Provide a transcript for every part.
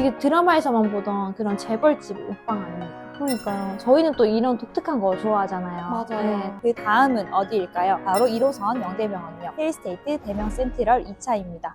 이게 드라마에서만 보던 그런 재벌집 옷방 아닙니까? 그러니까요. 저희는 또 이런 독특한 거 좋아하잖아요. 맞아요. 그 다음은 어디일까요? 바로 1호선 영대병원역 힐스테이트 대명 센트럴 2차입니다.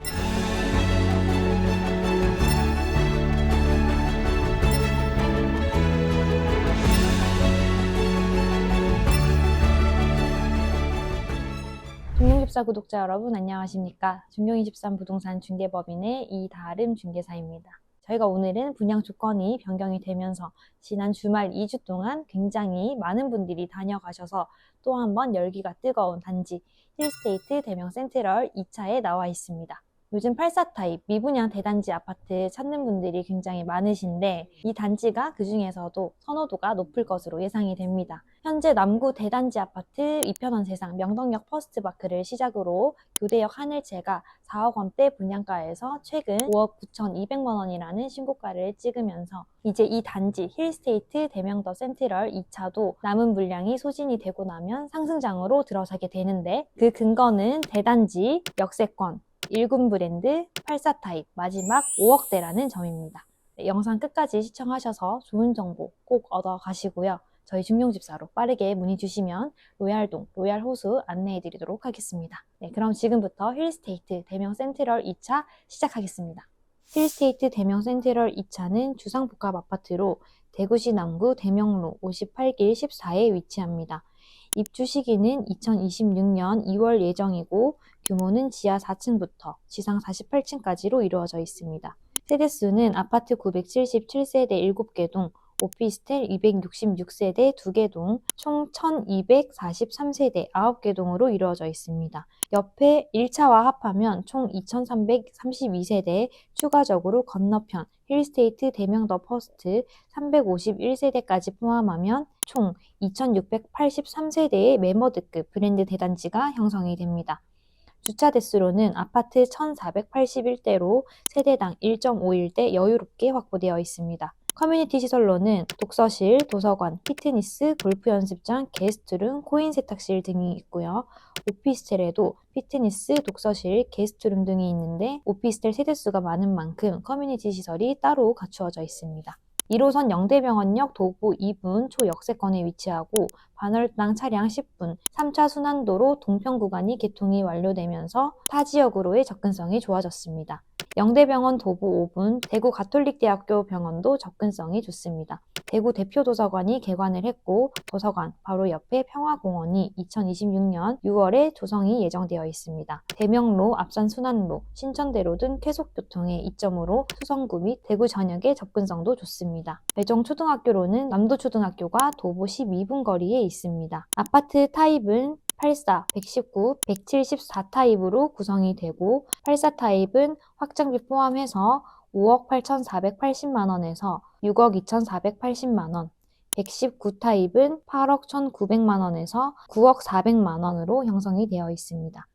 중경집사 구독자 여러분 안녕하십니까? 중경이13 부동산 중개법인의 이다름 중개사입니다. 저희가 오늘은 분양 조건이 변경이 되면서 지난 주말 2주 동안 굉장히 많은 분들이 다녀가셔서 또 한 번 열기가 뜨거운 단지 힐스테이트 대명 센트럴 2차에 나와 있습니다. 요즘 84 타입 미분양 대단지 아파트 찾는 분들이 굉장히 많으신데 이 단지가 그 중에서도 선호도가 높을 것으로 예상이 됩니다. 현재 남구 대단지 아파트 이편원 세상 명덕역 퍼스트바크를 시작으로 교대역 하늘채가 4억 원대 분양가에서 최근 5억 9,200만 원이라는 신고가를 찍으면서 이제 이 단지 힐스테이트 대명더 센트럴 2차도 남은 물량이 소진이 되고 나면 상승장으로 들어서게 되는데 그 근거는 대단지, 역세권, 1군 브랜드, 84 타입, 마지막 5억대라는 점입니다. 네, 영상 끝까지 시청하셔서 좋은 정보 꼭 얻어 가시고요. 저희 중용집사로 빠르게 문의 주시면 로얄동, 로얄호수 안내해 드리도록 하겠습니다. 네, 그럼 지금부터 힐스테이트 대명 센트럴 2차 시작하겠습니다. 힐스테이트 대명 센트럴 2차는 주상복합 아파트로 대구시 남구 대명로 58길 14에 위치합니다. 입주 시기는 2026년 2월 예정이고 규모는 지하 4층부터 지상 48층까지로 이루어져 있습니다. 세대수는 아파트 977세대 7개 동, 오피스텔 266세대 2개 동, 총 1243세대 9개 동으로 이루어져 있습니다. 옆에 1차와 합하면 총 2332세대, 추가적으로 건너편 힐스테이트 대명 더 퍼스트 351세대까지 포함하면 총 2683세대의 멤버드급 브랜드 대단지가 형성이 됩니다. 주차 대수로는 아파트 1481대로 세대당 1.51대 여유롭게 확보되어 있습니다. 커뮤니티 시설로는 독서실, 도서관, 피트니스, 골프 연습장, 게스트룸, 코인 세탁실 등이 있고요. 오피스텔에도 피트니스, 독서실, 게스트룸 등이 있는데 오피스텔 세대수가 많은 만큼 커뮤니티 시설이 따로 갖추어져 있습니다. 1호선 영대병원역 도보 2분 초역세권에 위치하고 반월당 차량 10분, 3차 순환도로 동평 구간이 개통이 완료되면서 타 지역으로의 접근성이 좋아졌습니다. 영대병원 도보 5분, 대구 가톨릭대학교 병원도 접근성이 좋습니다. 대구 대표 도서관이 개관을 했고 도서관 바로 옆에 평화공원이 2026년 6월에 조성이 예정되어 있습니다. 대명로, 앞산 순환로, 신천대로 등 쾌속교통의 이점으로 수성구 및 대구 전역의 접근성도 좋습니다. 배정 초등학교로는 남도초등학교가 도보 12분 거리에 있습니다. 아파트 타입은 84, 119, 174 타입으로 구성이 되고 84 타입은 확장비 포함해서 5억 8,480만 원에서 6억 2,480만 원, 119 타입은 8억 1,900만 원에서 9억 400만 원으로 형성이 되어 있습니다.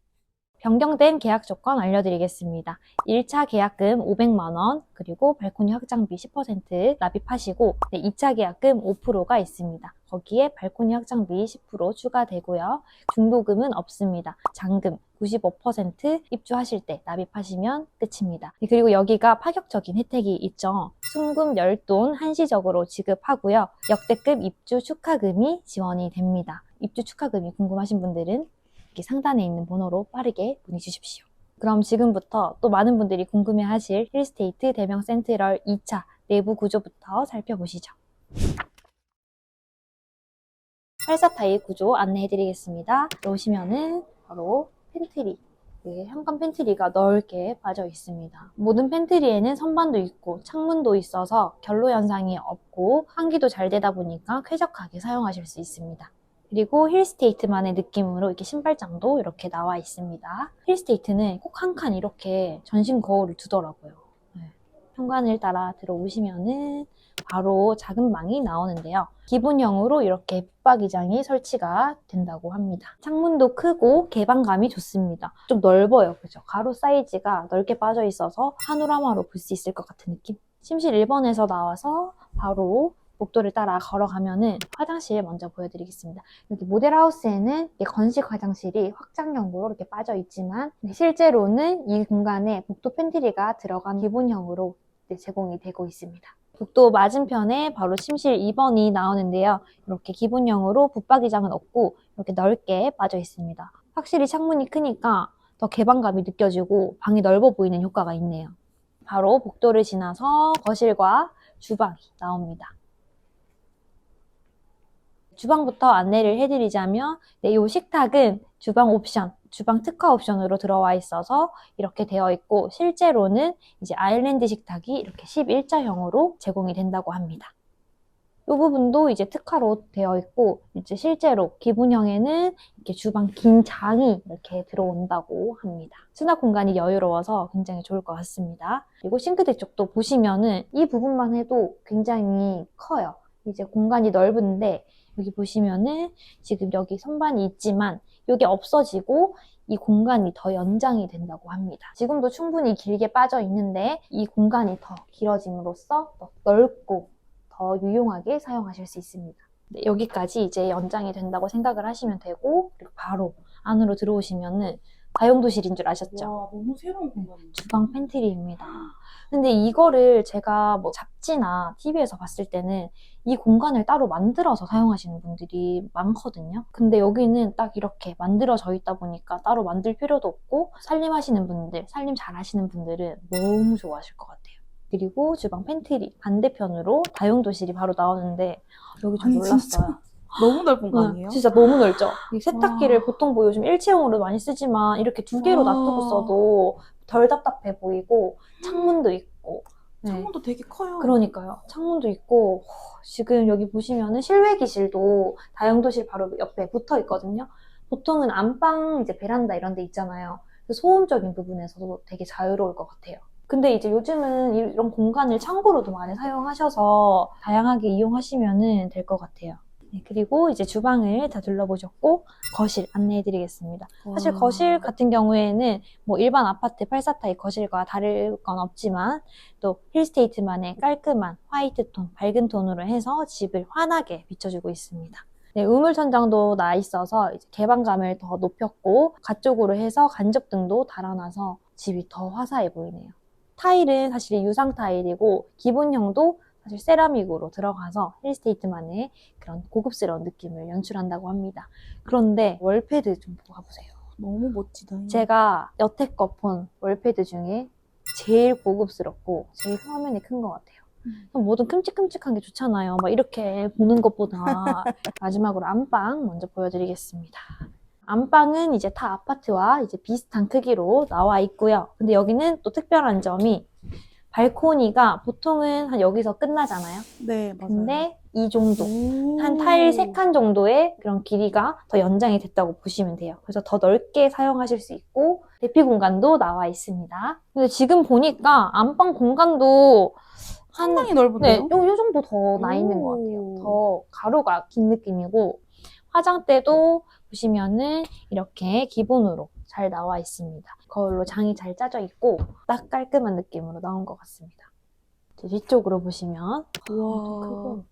변경된 계약 조건 알려드리겠습니다. 1차 계약금 500만 원, 그리고 발코니 확장비 10% 납입하시고 네, 2차 계약금 5%가 있습니다. 거기에 발코니 확장비 10% 추가되고요. 중도금은 없습니다. 잔금 95% 입주하실 때 납입하시면 끝입니다. 네, 그리고 여기가 파격적인 혜택이 있죠. 순금 10돈 한시적으로 지급하고요. 역대급 입주 축하금이 지원이 됩니다. 입주 축하금이 궁금하신 분들은 여기 상단에 있는 번호로 빠르게 문의 주십시오. 그럼 지금부터 또 많은 분들이 궁금해하실 힐스테이트 대명 센트럴 2차 내부 구조부터 살펴보시죠. 84타입 구조 안내해드리겠습니다. 들어오시면은 바로 팬트리 이게 현관 팬트리가 넓게 빠져 있습니다. 모든 팬트리에는 선반도 있고 창문도 있어서 결로 현상이 없고 환기도 잘 되다 보니까 쾌적하게 사용하실 수 있습니다. 그리고 힐스테이트만의 느낌으로 이렇게 신발장도 이렇게 나와 있습니다. 힐스테이트는 꼭 한 칸 이렇게 전신 거울을 두더라고요. 네. 현관을 따라 들어오시면은 바로 작은 방이 나오는데요. 기본형으로 이렇게 붙박이장이 설치가 된다고 합니다. 창문도 크고 개방감이 좋습니다. 좀 넓어요. 그죠? 가로 사이즈가 넓게 빠져 있어서 파노라마로 볼 수 있을 것 같은 느낌? 침실 1번에서 나와서 바로 복도를 따라 걸어가면은 화장실 먼저 보여드리겠습니다. 여기 모델하우스에는 건식 화장실이 확장형으로 이렇게 빠져 있지만 실제로는 이 공간에 복도 팬트리가 들어간 기본형으로 네, 제공이 되고 있습니다. 복도 맞은편에 바로 침실 2번이 나오는데요. 이렇게 기본형으로 붙박이장은 없고 이렇게 넓게 빠져 있습니다. 확실히 창문이 크니까 더 개방감이 느껴지고 방이 넓어 보이는 효과가 있네요. 바로 복도를 지나서 거실과 주방이 나옵니다. 주방부터 안내를 해드리자면 네, 이 식탁은 주방 옵션, 주방 특화 옵션으로 들어와 있어서 이렇게 되어 있고 실제로는 이제 아일랜드 식탁이 이렇게 11자형으로 제공이 된다고 합니다. 이 부분도 이제 특화로 되어 있고 이제 실제로 기본형에는 이렇게 주방 긴 장이 이렇게 들어온다고 합니다. 수납 공간이 여유로워서 굉장히 좋을 것 같습니다. 그리고 싱크대 쪽도 보시면은 이 부분만 해도 굉장히 커요. 이제 공간이 넓은데 여기 보시면은 지금 여기 선반이 있지만 이게 없어지고 이 공간이 더 연장이 된다고 합니다. 지금도 충분히 길게 빠져 있는데 이 공간이 더 길어짐으로써 더 넓고 더 유용하게 사용하실 수 있습니다. 네, 여기까지 이제 연장이 된다고 생각을 하시면 되고 그리고 바로 안으로 들어오시면은 다용도실인 줄 아셨죠? 와, 너무 새로운 공간인데. 주방 팬트리입니다. 근데 이거를 제가 뭐 잡지나 TV에서 봤을 때는 이 공간을 따로 만들어서 사용하시는 분들이 많거든요. 근데 여기는 딱 이렇게 만들어져 있다 보니까 따로 만들 필요도 없고 살림하시는 분들, 살림 잘 하시는 분들은 너무 좋아하실 것 같아요. 그리고 주방 팬트리 반대편으로 다용도실이 바로 나오는데 여기 좀 아니, 놀랐어요. 진짜 너무 넓은 거 응, 아니에요? 진짜 너무 넓죠. 이 세탁기를 와. 보통 뭐 요즘 일체형으로 많이 쓰지만 이렇게 두 개로 와. 놔두고 써도 덜 답답해 보이고 창문도 있고. 네. 창문도 되게 커요. 그러니까요. 창문도 있고 호, 지금 여기 보시면은 실외 기실도 다용도실 바로 옆에 붙어 있거든요. 보통은 안방 이제 베란다 이런 데 있잖아요. 그 소음적인 부분에서도 되게 자유로울 것 같아요. 근데 이제 요즘은 이- 이런 공간을 창고로도 많이 사용하셔서 다양하게 이용하시면 될 것 같아요. 네, 그리고 이제 주방을 다 둘러보셨고 거실 안내해 드리겠습니다. 사실 와. 거실 같은 경우에는 뭐 일반 아파트 84타입 거실과 다를 건 없지만 또 힐스테이트만의 깔끔한 화이트 톤, 밝은 톤으로 해서 집을 환하게 비춰주고 있습니다. 네, 우물 천장도 나 있어서 이제 개방감을 더 높였고 가쪽으로 해서 간접등도 달아놔서 집이 더 화사해 보이네요. 타일은 사실 유상 타일이고 기본형도 사실 세라믹으로 들어가서 힐스테이트만의 그런 고급스러운 느낌을 연출한다고 합니다. 그런데 월패드 좀 봐보세요. 너무 멋지다. 제가 여태껏 본 월패드 중에 제일 고급스럽고 제일 화면이 큰 것 같아요. 음. 뭐든 큼직큼직한 게 좋잖아요. 막 이렇게 보는 것보다 마지막으로 안방 먼저 보여드리겠습니다. 안방은 이제 타 아파트와 이제 비슷한 크기로 나와 있고요. 근데 여기는 또 특별한 점이 발코니가 보통은 한 여기서 끝나잖아요. 네, 맞아요. 근데 이 정도 오. 한 타일 세 칸 정도의 그런 길이가 더 연장이 됐다고 보시면 돼요. 그래서 더 넓게 사용하실 수 있고 대피 공간도 나와 있습니다. 근데 지금 보니까 안방 공간도 한 상당히 네, 넓은데요? 요, 요 정도 더 나 있는 것 같아요. 오. 더 가로가 긴 느낌이고 화장대도 보시면은 이렇게 기본으로 잘 나와 있습니다. 거울로 장이 잘 짜져 있고 딱 깔끔한 느낌으로 나온 것 같습니다. 뒤쪽으로 보시면 우와.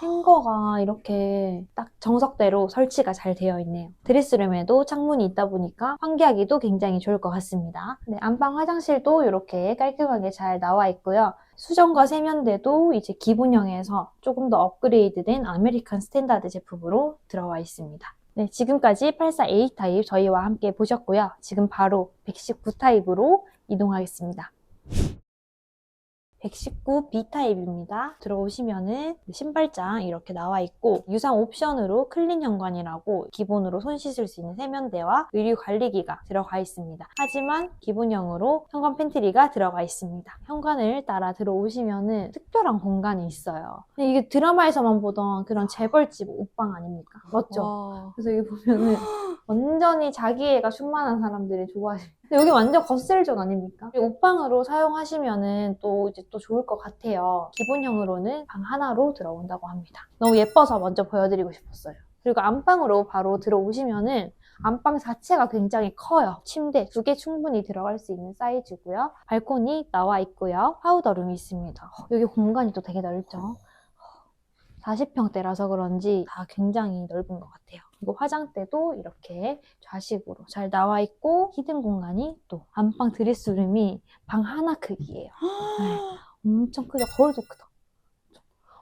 행거가 이렇게 딱 정석대로 설치가 잘 되어 있네요. 드레스룸에도 창문이 있다 보니까 환기하기도 굉장히 좋을 것 같습니다. 네, 안방 화장실도 이렇게 깔끔하게 잘 나와 있고요. 수전과 세면대도 이제 기본형에서 조금 더 업그레이드된 아메리칸 스탠다드 제품으로 들어와 있습니다. 네, 지금까지 84A 타입 저희와 함께 보셨고요. 지금 바로 119 타입으로 이동하겠습니다. 119B 타입입니다. 들어오시면은 신발장 이렇게 나와 있고 유상 옵션으로 클린 현관이라고 기본으로 손 씻을 수 있는 세면대와 의류 관리기가 들어가 있습니다. 하지만 기본형으로 현관 팬트리가 들어가 있습니다. 현관을 따라 들어오시면은 특별한 공간이 있어요. 이게 드라마에서만 보던 그런 재벌집 옷방 아닙니까? 맞죠? 와. 그래서 여기 보면은 완전히 자기애가 충만한 사람들이. 근데 여기 완전 거슬존 아닙니까? 이 옷방으로 사용하시면은 또 이제 또 좋을 것 같아요. 기본형으로는 방 하나로 들어온다고 합니다. 너무 예뻐서 먼저 보여드리고 싶었어요. 그리고 안방으로 바로 들어오시면은 안방 자체가 굉장히 커요. 침대 두 개 충분히 들어갈 수 있는 사이즈고요. 발코니 나와 있고요. 파우더룸이 있습니다. 어, 여기 공간이 또 되게 넓죠. 40평대라서 그런지 다 굉장히 넓은 것 같아요. 그리고 화장대도 이렇게 좌식으로 잘 나와 있고 히든 공간이 또 안방 드레스룸이 방 하나 크기예요. 네. 엄청 크죠. 거울도 크다.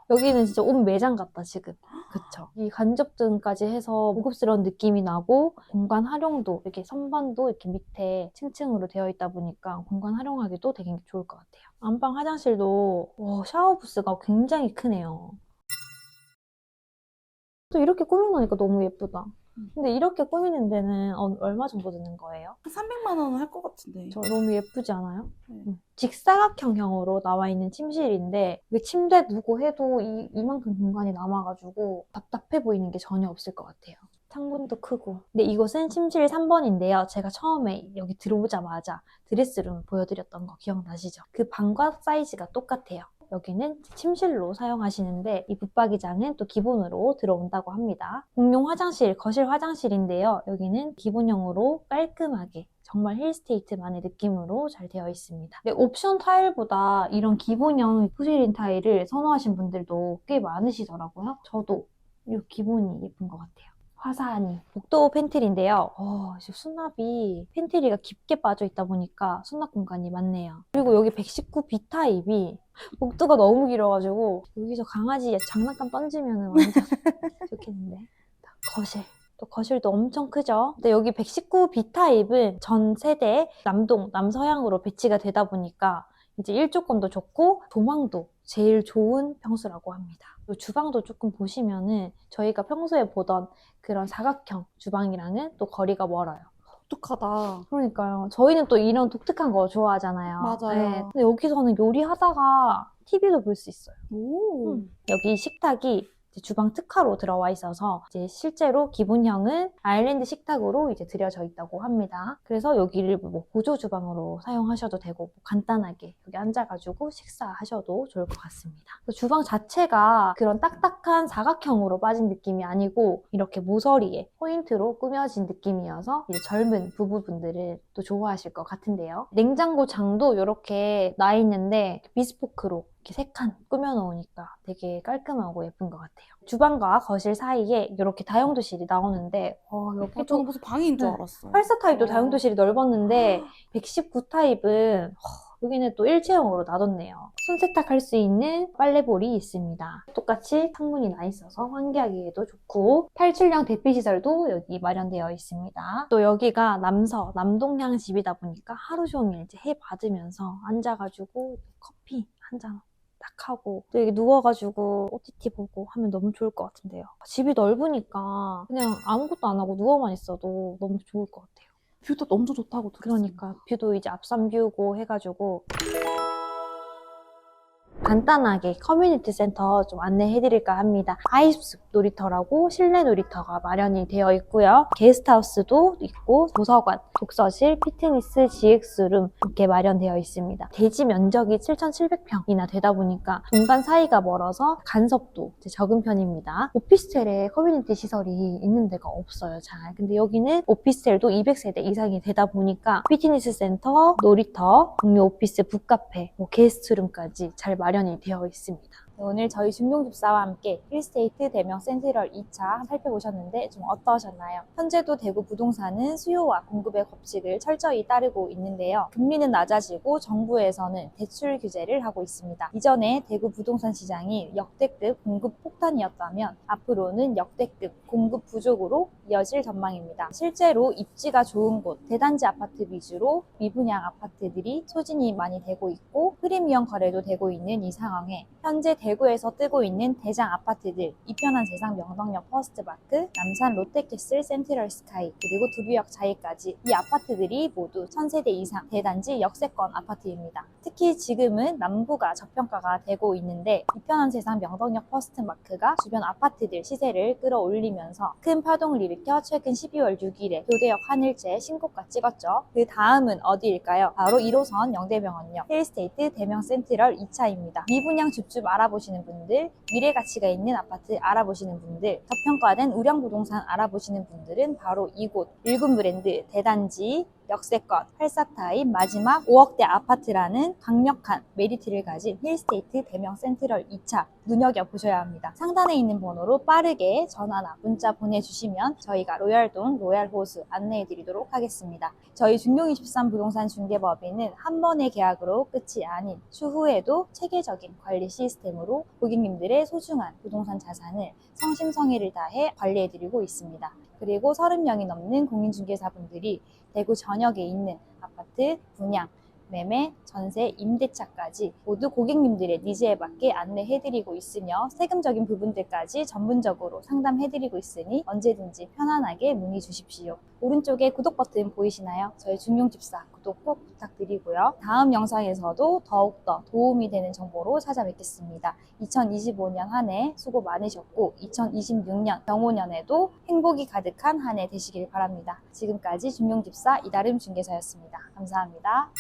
여기는 진짜 온 매장 같다 지금. 그쵸. 이 간접등까지 해서 고급스러운 느낌이 나고 공간 활용도 이렇게 선반도 이렇게 밑에 층층으로 되어 있다 보니까 공간 활용하기도 되게 좋을 것 같아요. 안방 화장실도 와, 샤워 부스가 굉장히 크네요. 또 이렇게 꾸며놓으니까 너무 예쁘다. 음. 근데 이렇게 꾸미는 데는 어- 얼마 정도 드는 거예요? 한 300만 원은 할 것 같은데. 저 너무 예쁘지 않아요? 네. 음. 직사각형형으로 나와 있는 침실인데 이게 침대 두고 해도 이, 이만큼 공간이 남아가지고 답답해 보이는 게 전혀 없을 것 같아요. 창문도 크고. 근데 이곳은 침실 3번인데요. 제가 처음에 여기 들어오자마자 드레스룸 보여드렸던 거 기억나시죠? 그 방과 사이즈가 똑같아요. 여기는 침실로 사용하시는데 이 붙박이장은 또 기본으로 들어온다고 합니다. 공용 화장실, 거실 화장실인데요. 여기는 기본형으로 깔끔하게 정말 힐스테이트만의 느낌으로 잘 되어 있습니다. 근데 옵션 타일보다 이런 기본형 포세린 타일을 선호하신 분들도 꽤 많으시더라고요. 저도 이 기본이 예쁜 것 같아요. 화사하니 복도 팬트리인데요. 어, 수납이 팬트리가 깊게 빠져 있다 보니까 수납 공간이 많네요. 그리고 여기 119 B 타입이 복도가 너무 길어가지고 여기서 강아지 장난감 던지면 완전 좋겠는데. 거실. 또 거실도 엄청 크죠. 근데 여기 119 B 타입은 전 세대 남동, 남서향으로 배치가 되다 보니까 이제 일조권도 좋고 조망도 제일 좋은 평수라고 합니다. 주방도 조금 보시면은 저희가 평소에 보던 그런 사각형 주방이랑은 또 거리가 멀어요. 독특하다. 그러니까요. 저희는 또 이런 독특한 거 좋아하잖아요. 맞아요. 근데 여기서는 요리하다가 TV도 볼 수 있어요. 오. 음. 여기 식탁이 주방 특화로 들어와 있어서 이제 실제로 기본형은 아일랜드 식탁으로 이제 들여져 있다고 합니다. 그래서 여기를 뭐 보조 주방으로 사용하셔도 되고 뭐 간단하게 여기 앉아가지고 식사하셔도 좋을 것 같습니다. 그 주방 자체가 그런 딱딱한 사각형으로 빠진 느낌이 아니고 이렇게 모서리에 포인트로 꾸며진 느낌이어서 젊은 부부분들은 또 좋아하실 것 같은데요. 냉장고 장도 이렇게 나 있는데 비스포크로 이렇게 세 칸 꾸며놓으니까 되게 깔끔하고 예쁜 것 같아요. 주방과 거실 사이에 이렇게 다용도실이 나오는데 어, 어, 여기도 저는 무슨 방인 줄 네. 알았어. 84 타입도 어. 다용도실이 넓었는데 119 타입은 허, 여기는 또 일체형으로 놔뒀네요. 손 세탁할 수 있는 빨래볼이 있습니다. 똑같이 창문이 나 있어서 환기하기에도 좋고 탈출형 대피 시설도 여기 마련되어 있습니다. 또 여기가 남서, 남동향 집이다 보니까 하루 종일 이제 해 받으면서 앉아가지고 커피 한잔딱 하고 또 여기 누워가지고 OTT 보고 하면 너무 좋을 것 같은데요. 집이 넓으니까 그냥 아무것도 안 하고 누워만 있어도 너무 좋을 것 같아요. 뷰도 너무 좋다고 들었어요. 그러니까 뷰도 이제 앞산 뷰고 해가지고 간단하게 커뮤니티 센터 좀 안내해드릴까 합니다. 아이숲 놀이터라고 실내 놀이터가 마련이 되어 있고요. 게스트하우스도 있고 도서관, 독서실, 피트니스, GX룸 이렇게 마련되어 있습니다. 대지 면적이 7,700평이나 되다 보니까 공간 사이가 멀어서 간섭도 적은 편입니다. 오피스텔에 커뮤니티 시설이 있는 데가 없어요, 잘. 근데 여기는 오피스텔도 200세대 이상이 되다 보니까 피트니스 센터, 놀이터, 동료 오피스, 북카페, 뭐 게스트룸까지 잘 마련 이 되어 있습니다. 오늘 저희 중동집사와 함께 힐스테이트 대명 센트럴 2차 살펴보셨는데 좀 어떠셨나요? 현재도 대구 부동산은 수요와 공급의 법칙을 철저히 따르고 있는데요. 금리는 낮아지고 정부에서는 대출 규제를 하고 있습니다. 이전에 대구 부동산 시장이 역대급 공급 폭탄이었다면 앞으로는 역대급 공급 부족으로 이어질 전망입니다. 실제로 입지가 좋은 곳, 대단지 아파트 위주로 미분양 아파트들이 소진이 많이 되고 있고 프리미엄 거래도 되고 있는 이 상황에 현재 대 구에서 뜨고 있는 대장 아파트들 이편한 세상 명덕역 퍼스트마크, 남산 롯데캐슬 센트럴 스카이 그리고 두류역 자이까지 이 아파트들이 모두 1000세대 이상 대단지 역세권 아파트입니다. 특히 지금은 남부가 저평가가 되고 있는데 이편한 세상 명덕역 퍼스트마크가 주변 아파트들 시세를 끌어올리면서 큰 파동을 일으켜 최근 12월 6일에 교대역 한일째 신고가 찍었죠. 그 다음은 어디일까요? 바로 1호선 영대병원역 힐스테이트 대명 센트럴 2차입니다. 미분양 줍줍 알아보 시는 분들, 미래 가치가 있는 아파트 알아보시는 분들, 저평가된 우량 부동산 알아보시는 분들은 바로 이곳 일군 브랜드 대단지 역세권, 84타입 마지막 5억대 아파트라는 강력한 메리트를 가진 힐스테이트 대명 센트럴 2차 눈여겨보셔야 합니다. 상단에 있는 번호로 빠르게 전화나 문자 보내주시면 저희가 로얄동 로얄호수 안내해드리도록 하겠습니다. 저희 중용23 부동산 중개법인은 한 번의 계약으로 끝이 아닌 추후에도 체계적인 관리 시스템으로 고객님들의 소중한 부동산 자산을 성심성의를 다해 관리해드리고 있습니다. 그리고 30명이 넘는 공인중개사분들이 대구 전역에 있는 아파트 분양, 매매, 전세, 임대차까지 모두 고객님들의 니즈에 맞게 안내해드리고 있으며 세금적인 부분들까지 전문적으로 상담해드리고 있으니 언제든지 편안하게 문의 주십시오. 오른쪽에 구독 버튼 보이시나요? 저희 중용집사 구독 꼭 부탁드리고요. 다음 영상에서도 더욱더 도움이 되는 정보로 찾아뵙겠습니다. 2025년 한 해 수고 많으셨고 2026년 경호년에도 행복이 가득한 한 해 되시길 바랍니다. 지금까지 중용집사 이다름 중개사였습니다. 감사합니다.